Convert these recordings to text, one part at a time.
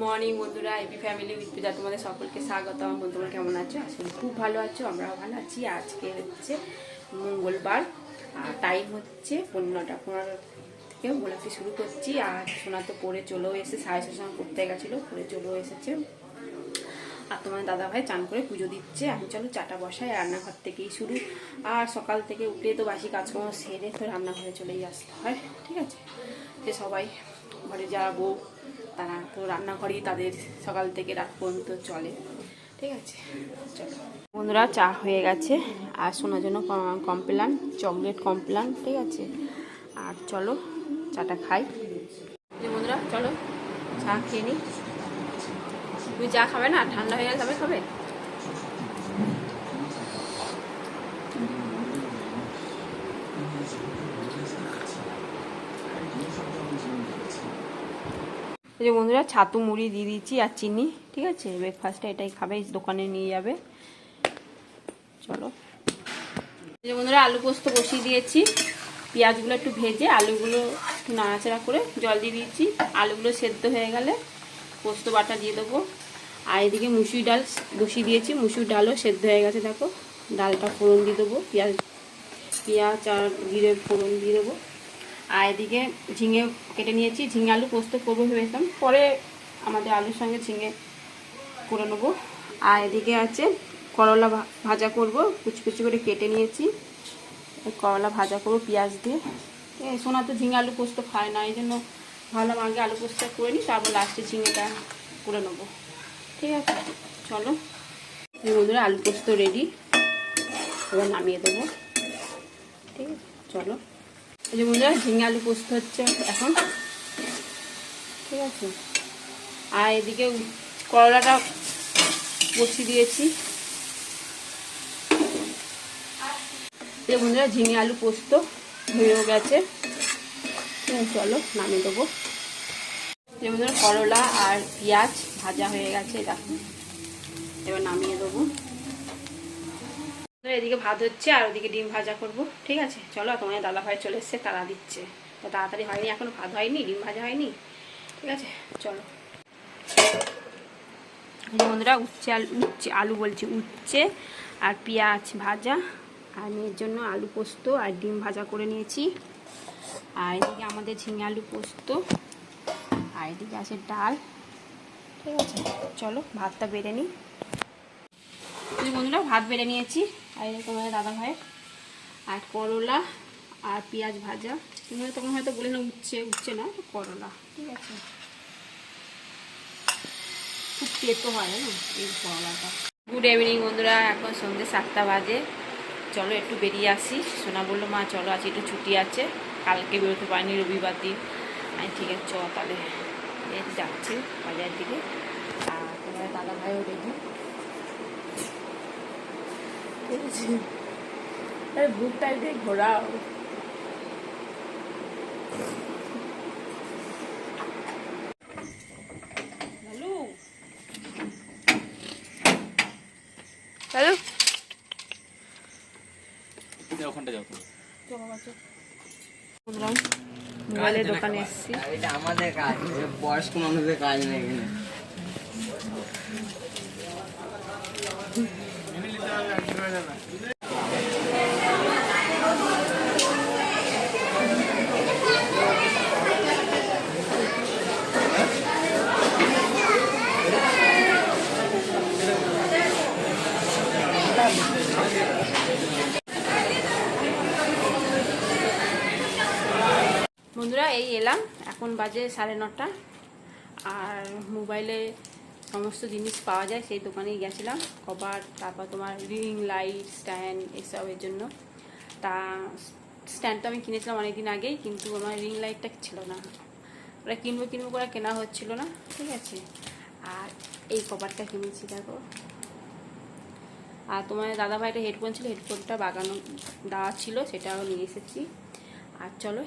Morning বন্ধুরা AP family with পূজা তোমাদের সকলকে স্বাগত আমার বন্ধুরা, কেমন আছো? আসলে খুব ভালো আছো, আমরাও ভালো আছি। আজকে হচ্ছে মঙ্গলবার, আর টাইম হচ্ছে পনেরোটা পনেরো থেকে গোলাপি শুরু করছি। আর সোনা তো পরে চলেও এসে সাড়ে সময় পড়তে গেছিল পরে চলেও এসেছে। আর তোমার দাদাভাই চান করে পুজো দিচ্ছে। আমি চলো চাটা বসাই রান্নাঘর থেকেই শুরু। আর সকাল থেকে উঠে তো বাসি কাজকর্ম সেরে তো রান্নাঘরে চলেই আসতে হয়, ঠিক আছে? যে সবাই, ঘরে যারা বউ তারা তো রান্না রান্নাঘরেই তাদের সকাল থেকে রাত পর্যন্ত চলে। ঠিক আছে? চলো। বন্ধুরা, চা হয়ে গেছে। আর শোনার জন্য কমপ্লান, চকলেট কমপ্লান, ঠিক আছে? আর চলো, চাটা খাই। বন্ধুরা, চলো, চা খেয়ে নিই তুমি চা খাবে না? ঠান্ডা হয়ে গেলে তবে খাবে। এই যে বন্ধুরা, ছাতু মুড়ি দিয়ে দিচ্ছি আর চিনি, ঠিক আছে? ব্রেকফাস্টে এটাই খাবে দোকানে নিয়ে যাবে। চলো। এই যে বন্ধুরা, আলু পোস্ত বসিয়ে দিয়েছি। পেঁয়াজগুলো একটু ভেজে আলুগুলো একটু নাড়াচাড়া করে জল দিয়ে দিয়েছি আলুগুলো সেদ্ধ হয়ে গেলে পোস্ত বাটা দিয়ে দেবো। আর এদিকে মুসুর ডাল বসিয়ে দিয়েছি। মুসুর ডালও সেদ্ধ হয়ে গেছে, দেখো। ডালটা ফোড়ন দিয়ে দেবো, পেঁয়াজ পেঁয়াজ আর জিরে ফোড়ন দিয়ে দেবো। আর এদিকে ঝিঙে কেটে নিয়েছি। ঝিঙে আলু পোস্ত করব ভেবেছিলাম। পরে আমাদের আলুর সঙ্গে ঝিঙে করে নেব। আর এদিকে আছে করলা ভাজা করব। কুচি কুচি করে কেটে নিয়েছি। করলা ভাজা করব পেঁয়াজ দিয়ে। সোনা তো ঝিঙে আলু পোস্ত খায় না, এই জন্য ভাবলাম আগে আলু পোস্ত করে নিই, তারপর লাস্টে ঝিঙেটা করে নেব। ঠিক আছে? চলো। বন্ধুরা, আলু পোস্ত রেডি এবার নামিয়ে দেবো। ঠিক আছে? চলো। এই যে বন্ধুরা, ঝিঙে আলু পোস্ত হচ্ছে এখন। ঠিক আছে? আর এদিকে করলাটা বসিয়ে দিয়েছি। যে বন্ধুরা, ঝিঙে আলু পোস্ত হয়েও গেছে। চলো নামিয়ে দেবো। এই বন্ধুরা, করলা আর পেঁয়াজ ভাজা হয়ে গেছে, দেখো। এবার নামিয়ে দেবো। এদিকে ভাত হচ্ছে আর ওদিকে ডিম ভাজা করব, ঠিক আছে? চলো তোমার দাদা ভাই চলে এসছে, তারা দিচ্ছে। তো তাড়াতাড়ি হয়নি, এখনও ভাত হয়নি, ডিম ভাজা হয়নি, ঠিক আছে? চলো। বন্ধুরা, উচ্ছে আলু উচ্ছে, আলু বলছি, উচ্ছে আর পেঁয়াজ ভাজা। আর মেয়ের জন্য আলু পোস্ত আর ডিম ভাজা করে নিয়েছি। আর এদিকে আমাদের ঝিঙে আলু পোস্ত, আর এদিকে আছে ডাল, ঠিক আছে? চলো, ভাতটা বেড়ে নিই। বন্ধুরা, ভাত বেড়ে নিয়েছি। আর যে দাদা ভাই আর করলা আর পেঁয়াজ ভাজা। তুমি তখন হয়তো বলে না উচ্ছে উচ্ছে না করলা। ঠিক আছে। খুব তেতো হয় না এই করলাটা। গুড ইভিনিং বন্ধুরা, এখন সন্ধ্যে সাতটা বাজে। চলো একটু বেরিয়ে আসি। সোনা বলল, মা, চলো আজ একটু ছুটি আছে। কালকে বেরোতে পারিনি, রবিবার দিন। আমি ঠিক আছে চ তাহলে। যাচ্ছি বাজার দিকে। আর তোমার দাদা ভাইও রেডি ঠিক আছে আরে বুকটা দিয়ে ঘোরাও হ্যালো ওখানটা যাও মোবাইলের দোকানে এসেছি। এটা আমাদের কাজ বয়স্ক মানুষদের কাজ নেই এখানে। বন্ধুরা এই এলাম। এখন বাজে সাড়ে নটা। আর মোবাইলে সমস্ত জিনিস পাওয়া যায়, সেই দোকানেই গেছিলাম। কভার, তারপর তোমার রিং, লাইট, স্ট্যান্ড এসবের জন্য। তা স্ট্যান্ডটা আমি কিনেছিলাম অনেকদিন আগেই, কিন্তু আমার রিং লাইটটা ছিল না। ওরা কিনবো কিনবো করে কেনা হচ্ছিল না, ঠিক আছে। আর এই কভারটা কিনেছি, দেখো। আর তোমার দাদা ভাইটা হেডফোন ছিল, হেডফোনটা বাগানো, দেওয়া ছিল, সেটাও নিয়ে এসেছি। আর চলো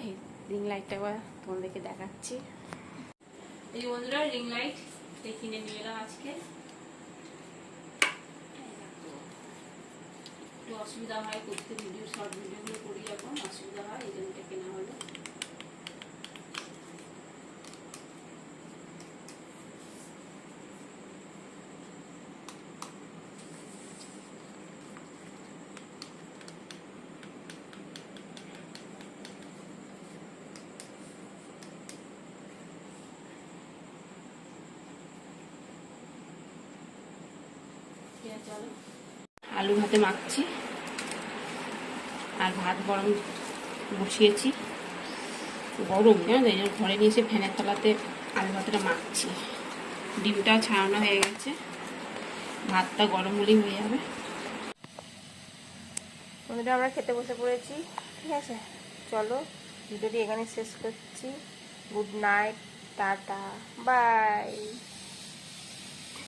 রিং লাইটটা একবার তোমাদেরকে দেখাচ্ছি। এই বন্ধুরা, রিং লাইট কিনে নিয়ে এলাম আজকে। একটু অসুবিধা হয় করতে ভিডিও শর্ট ভিডিওগুলো করি এখন অসুবিধা হয় এই জন্য এটা কেনা হলো আলু ভাতে মাখছি। আর ভাত গরম বসিয়েছি। গরম, জানো ঘরে নিয়ে এসে ফ্যানের তলাতে আলু ভাতটা মাখছি। ডিমটাও ছাড়ানো হয়ে গেছে। ভাতটা গরম হলেই হয়ে যাবে। বন্ধুরা, আমরা খেতে বসে পড়েছি। ঠিক আছে? চলো, ভিডিওটি এখানে শেষ করছি। Good night, tata, bye.